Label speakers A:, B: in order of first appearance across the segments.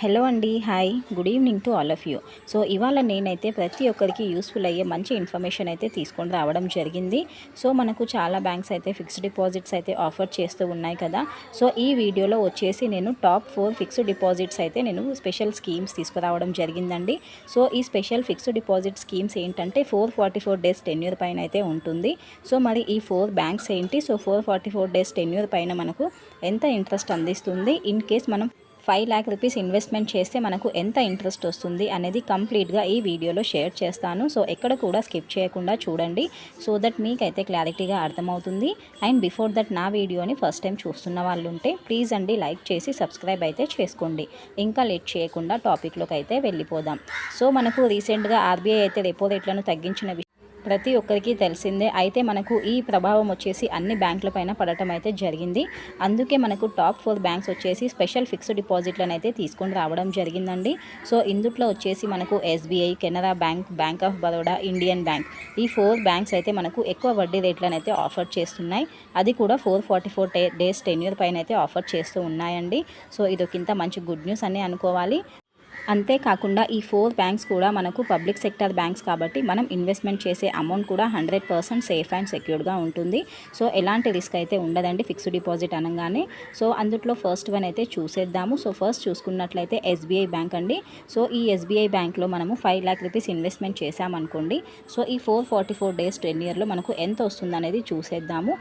A: Hello అండి hi. Good evening to all of you. So ఇవాళ నేనైతే ప్రతి ఒక్కరికి యూస్ఫుల్ అయ్యే మంచి ఇన్ఫర్మేషన్ అయితే తీసుకొని రావడం జరిగింది. సో మనకు చాలా బ్యాంక్స్ అయితే ఫిక్స్డ్ డిపాజిట్స్ అయితే ఆఫర్ చేస్తూ ఉన్నాయి కదా. సో ఈ వీడియోలో వచ్చేసి నేను టాప్ ఫోర్ ఫిక్స్డ్ డిపాజిట్స్ అయితే నేను స్పెషల్ స్కీమ్స్ తీసుకురావడం జరిగిందండి. సో ఈ స్పెషల్ ఫిక్స్డ్ డిపాజిట్ స్కీమ్స్ ఏంటంటే four forty four days tenure పైన అయితే ఉంటుంది. సో మరి ఈ ఫోర్ బ్యాంక్స్ ఏంటి? So four forty four days tenure పైన మనకు ఎంత ఇంట్రెస్ట్ అందిస్తుంది? ఇన్ కేస్ మనం ఫైవ్ ల్యాక్ రూపీస్ ఇన్వెస్ట్మెంట్ చేస్తే మనకు ఎంత ఇంట్రెస్ట్ వస్తుంది అనేది కంప్లీట్గా ఈ వీడియోలో షేర్ చేస్తాను. సో ఎక్కడ కూడా స్కిప్ చేయకుండా చూడండి. సో దట్ మీకైతే క్లారిటీగా అర్థమవుతుంది. అండ్ బిఫోర్ దట్ నా వీడియోని ఫస్ట్ టైం చూస్తున్న వాళ్ళు ఉంటే ప్లీజ్ అండి లైక్ చేసి సబ్స్క్రైబ్ అయితే చేసుకోండి. ఇంకా లేట్ చేయకుండా టాపిక్లోకి అయితే వెళ్ళిపోదాం. సో మనకు రీసెంట్గా ఆర్బీఐ అయితే రెపో రేట్లను తగ్గించిన ప్రతి ఒక్కరికి తెలిసిందే. అయితే మనకు ఈ ప్రభావం వచ్చేసి అన్ని బ్యాంకుల పైన పడటం అయితే జరిగింది. అందుకే మనకు టాప్ ఫోర్ బ్యాంక్స్ వచ్చేసి స్పెషల్ ఫిక్స్డ్ డిపాజిట్లను అయితే తీసుకొని రావడం జరిగిందండి. సో ఇందుట్లో వచ్చేసి మనకు SBI Canara bank bank of Baroda Indian bank ఈ ఫోర్ బ్యాంక్స్ అయితే మనకు ఎక్కువ వడ్డీ రేట్లను అయితే ఆఫర్ చేస్తున్నాయి. అది కూడా four forty four days tenure పైన అయితే ఆఫర్ చేస్తూ ఉన్నాయండి. సో ఇదొకింత మంచి గుడ్ న్యూస్ అని అనుకోవాలి. అంతేకాకుండా ఈ ఫోర్ బ్యాంక్స్ కూడా మనకు పబ్లిక్ సెక్టర్ బ్యాంక్స్ కాబట్టి మనం ఇన్వెస్ట్మెంట్ చేసే అమౌంట్ కూడా హండ్రెడ్ పర్సెంట్ సేఫ్ అండ్ సెక్యూర్డ్గా ఉంటుంది. సో ఎలాంటి రిస్క్ అయితే ఉండదండి ఫిక్స్డ్ డిపాజిట్ అనగానే. సో అందులో ఫస్ట్ వన్ అయితే చూసేద్దాము. సో ఫస్ట్ చూసుకున్నట్లయితే ఎస్బీఐ బ్యాంక్ అండి. సో ఈ ఎస్బీఐ బ్యాంక్లో మనము ఫైవ్ ల్యాక్ రూపీస్ ఇన్వెస్ట్మెంట్ చేసామనుకోండి సో ఈ four forty four days ten ఇయర్లో మనకు ఎంత వస్తుందనేది చూసేద్దాము.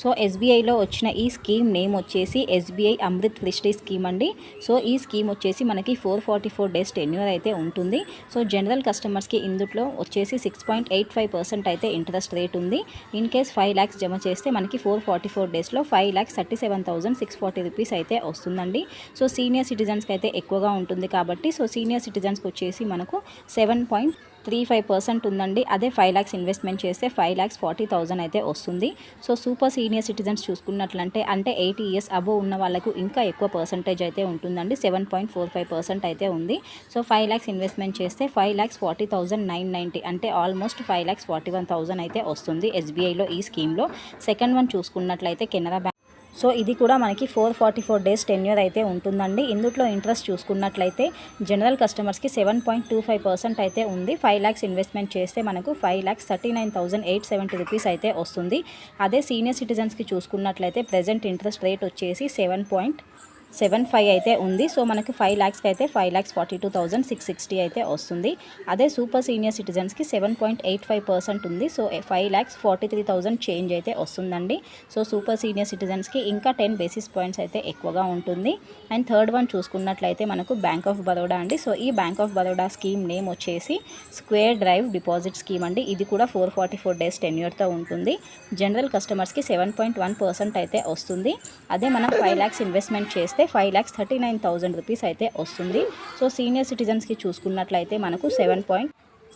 A: సో ఎస్బీఐలో వచ్చిన ఈ స్కీమ్ నేమ్ వచ్చేసి ఎస్బీఐ అమృత్ దృష్టి స్కీమ్ అండి. సో ఈ స్కీమ్ వచ్చేసి మనకి four forty four days tenure అయితే ఉంటుంది. సో జనరల్ కస్టమర్స్కి ఇందులో వచ్చేసి six point eight five percent అయితే ఇంట్రెస్ట్ రేట్ ఉంది. ఇన్ కేస్ ఫైవ్ ల్యాక్స్ జమ చేస్తే మనకి ఫోర్ ఫార్టీ ఫోర్ డేస్లో five lakhs thirty seven thousand six forty rupees అయితే వస్తుందండి. సో సీనియర్ సిటిజన్స్కి అయితే ఎక్కువగా ఉంటుంది కాబట్టి సో సీనియర్ సిటిజన్స్కి వచ్చేసి మనకు seven point three five percent ఉందండి. అదే ఫైవ్ ల్యాక్స్ ఇన్వెస్ట్మెంట్ చేస్తే ఫైవ్ ల్యాక్స్ ఫార్టీ థౌజండ్ అయితే వస్తుంది. సో సూపర్ సీనియర్ సిటిజన్స్ చూసుకున్నట్లంటే అంటే ఎయిటీ ఇయర్స్ అబోవ్ ఉన్న వాళ్ళకు ఇంకా ఎక్కువ పర్సంటేజ్ అయితే ఉంటుందండి. Seven point four five percent అయితే ఉంది. సో ఫైవ్ ల్యాక్స్ ఇన్వెస్ట్మెంట్ చేస్తే five lakhs forty thousand nine ninety అంటే almost five lakhs forty one thousand అయితే వస్తుంది ఎస్బీఐలో ఈ స్కీమ్లో సెకండ్ వన్ చూసుకున్నట్లయితే కెనరా బ్యాంక్ సో ఇది కూడా మనకి four forty four days tenure అయితే ఉంటుందండి. ఇందులో ఇంట్రెస్ట్ చూసుకున్నట్లయితే జనరల్ కస్టమర్స్కి seven point two five percent అయితే ఉంది. ఫైవ్ ల్యాక్స్ ఇన్వెస్ట్మెంట్ చేస్తే మనకు five lakhs thirty nine thousand eight seventy rupees అయితే వస్తుంది. అదే సీనియర్ సిటిజన్స్కి చూసుకున్నట్లయితే ప్రజెంట్ ఇంట్రెస్ట్ రేట్ వచ్చేసి సెవెన్ పాయింట్ సెవెన్ ఫైవ్ అయితే ఉంది. సో మనకి ఫైవ్ ల్యాక్స్కి అయితే five lakhs forty two thousand six sixty అయితే వస్తుంది. అదే super senior సిటిజన్స్కి seven point eight five percent ఉంది. So five lakhs forty three thousand change అయితే వస్తుందండి. సో సూపర్ సీనియర్ సిటిజన్స్కి ఇంకా టెన్ బేసిస్ పాయింట్స్ అయితే ఎక్కువగా ఉంటుంది. అండ్ థర్డ్ వన్ చూసుకున్నట్లయితే మనకు బ్యాంక్ ఆఫ్ బరోడా అండి. సో ఈ bank of Baroda scheme name వచ్చేసి స్క్వేర్ డ్రైవ్ డిపాజిట్ స్కీమ్ అండి. ఇది కూడా ఫోర్ ఫార్టీ ఫోర్ డేస్ టెన్యూర్తో ఉంటుంది. జనరల్ కస్టమర్స్కి సెవెన్ పాయింట్ వన్ పర్సెంట్ అయితే వస్తుంది. అదే మనం ఫైవ్ ల్యాక్స్ ఇన్వెస్ట్మెంట్ చేస్తే అయితే five lakhs thirty nine thousand rupees అయితే వస్తుంది. సో సీనియర్ సిటిజన్స్కి చూసుకున్నట్లయితే మనకు సెవెన్ పాయింట్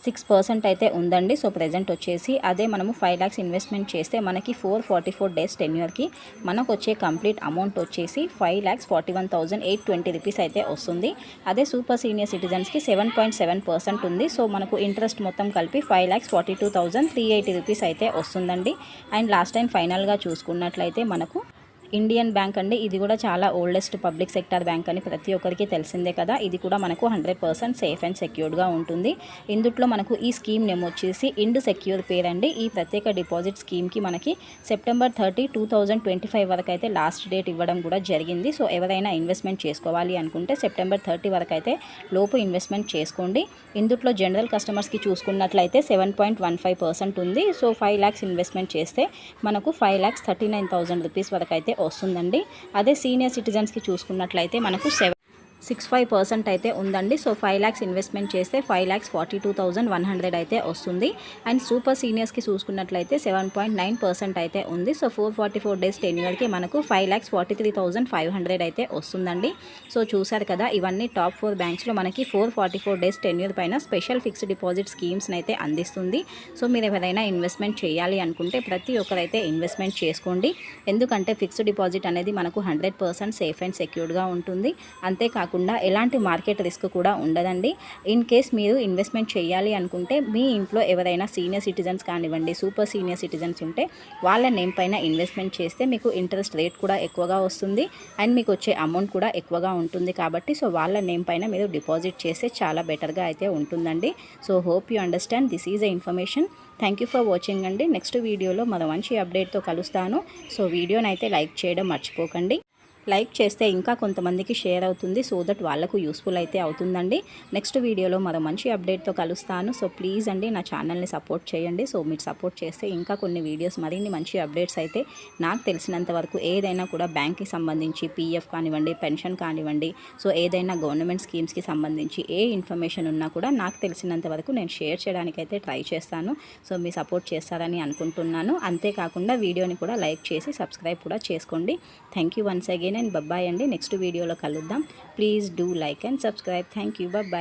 A: సిక్స్ పర్సెంట్ అయితే ఉందండి. సో ప్రజెంట్ వచ్చేసి అదే మనము ఫైవ్ ల్యాక్స్ ఇన్వెస్ట్మెంట్ చేస్తే మనకి ఫోర్ ఫార్టీ ఫోర్ డేస్ టెన్యూర్కి మనకు వచ్చే కంప్లీట్ అమౌంట్ వచ్చేసి five lakhs forty one thousand eight twenty rupees అయితే వస్తుంది. అదే సూపర్ సీనియర్ సిటిజన్స్కి సెవెన్ పాయింట్ సెవెన్ పర్సెంట్ ఉంది. సో మనకు ఇంట్రెస్ట్ మొత్తం కలిపి five lakhs forty two thousand three eighty rupees అయితే వస్తుందండి. అండ్ లాస్ట్ టైం ఫైనల్గా చూసుకున్నట్లయితే మనకు ఇండియన్ బ్యాంక్ అండి. ఇది కూడా చాలా ఓల్డెస్ట్ పబ్లిక్ సెక్టర్ బ్యాంక్ అని ప్రతి ఒక్కరికి తెలిసిందే కదా. ఇది కూడా మనకు హండ్రెడ్ పర్సెంట్ సేఫ్ అండ్ సెక్యూర్డ్గా ఉంటుంది. ఇందుట్లో మనకు ఈ స్కీమ్ నేమ్ వచ్చేసి ఇండ్ సెక్యూర్ పేర్ అండి ఈ ప్రత్యేక డిపాజిట్ స్కీమ్కి మనకి September thirty two thousand twenty five వరకు అయితే లాస్ట్ డేట్ ఇవ్వడం కూడా జరిగింది. సో ఎవరైనా ఇన్వెస్ట్మెంట్ చేసుకోవాలి అనుకుంటే సెప్టెంబర్ థర్టీ వరకు అయితే లోపు ఇన్వెస్ట్మెంట్ చేసుకోండి. ఇందుట్లో జనరల్ కస్టమర్స్కి చూసుకున్నట్లయితే seven point one five percent ఉంది. సో ఫైవ్ ల్యాక్స్ ఇన్వెస్ట్మెంట్ చేస్తే మనకు five lakhs thirty nine thousand rupees వరకు అయితే వస్తుందండి. అదే సీనియర్ సిటిజన్స్కి చూసుకున్నట్లయితే మనకు సెవెన్ సిక్స్ ఫైవ్ పర్సెంట్ అయితే ఉందండి. సో ఫైవ్ ల్యాక్స్ ఇన్వెస్ట్మెంట్ చేస్తే five lakhs forty two thousand one hundred అయితే వస్తుంది. అండ్ సూపర్ సీనియర్స్కి చూసుకున్నట్లయితే సెవెన్ పాయింట్ నైన్ పర్సెంట్ అయితే ఉంది. So four forty four days టెన్యూర్కి మనకు five lakhs forty three thousand five hundred అయితే వస్తుందండి. సో చూసారు కదా ఇవన్నీ టాప్ ఫోర్ బ్యాంక్స్లో మనకి four forty four days tenure పైన స్పెషల్ ఫిక్స్డ్ డిపాజిట్ స్కీమ్స్ని అయితే అందిస్తుంది. సో మీరు ఎవరైనా ఇన్వెస్ట్మెంట్ చేయాలి అనుకుంటే ప్రతి ఒక్కరైతే ఇన్వెస్ట్మెంట్ చేసుకోండి. ఎందుకంటే ఫిక్స్డ్ డిపాజిట్ అనేది మనకు హండ్రెడ్ పర్సెంట్ సేఫ్ అండ్ సెక్యూర్డ్గా ఉంటుంది. అంతేకాకుండా కాకుండా ఎలాంటి మార్కెట్ రిస్క్ కూడా ఉండదండి. ఇన్ కేస్ మీరు ఇన్వెస్ట్మెంట్ చేయాలి అనుకుంటే మీ ఇంట్లో ఎవరైనా సీనియర్ సిటిజన్స్ కానివ్వండి సూపర్ సీనియర్ సిటిజన్స్ ఉంటే వాళ్ళ నేమ్ పైన ఇన్వెస్ట్మెంట్ చేస్తే మీకు ఇంట్రెస్ట్ రేట్ కూడా ఎక్కువగా వస్తుంది. అండ్ మీకు వచ్చే అమౌంట్ కూడా ఎక్కువగా ఉంటుంది కాబట్టి సో వాళ్ళ నేమ్ పైన మీరు డిపాజిట్ చేస్తే చాలా బెటర్గా అయితే ఉంటుందండి. So hope you understand. This is a information. Thank you for watching అండి. నెక్స్ట్ వీడియోలో మరో మంచి అప్డేట్తో కలుస్తాను. సో వీడియోని అయితే లైక్ చేయడం మర్చిపోకండి. లైక్ చేస్తే ఇంకా కొంతమందికి షేర్ అవుతుంది. సో దట్ వాళ్ళకు యూస్ఫుల్ అయితే అవుతుందండి. నెక్స్ట్ వీడియోలో మరో మంచి అప్డేట్తో కలుస్తాను. సో ప్లీజ్ అండి నా ఛానల్ని సపోర్ట్ చేయండి. సో మీరు సపోర్ట్ చేస్తే ఇంకా కొన్ని వీడియోస్ మరిన్ని మంచి అప్డేట్స్ అయితే నాకు తెలిసినంత వరకు ఏదైనా కూడా బ్యాంక్కి సంబంధించి పీఎఫ్ కానివ్వండి పెన్షన్ కానివ్వండి సో ఏదైనా గవర్నమెంట్ స్కీమ్స్కి సంబంధించి ఏ ఇన్ఫర్మేషన్ ఉన్నా కూడా నాకు తెలిసినంత వరకు నేను షేర్ చేయడానికి అయితే ట్రై చేస్తాను. సో మీ సపోర్ట్ చేస్తారని అనుకుంటున్నాను. అంతేకాకుండా వీడియోని కూడా లైక్ చేసి సబ్స్క్రైబ్ కూడా చేసుకోండి. Thank you once again. And bye bye అండి. నెక్స్ట్ వీడియోలో కలుద్దాం. Please do like and subscribe thank you bye bye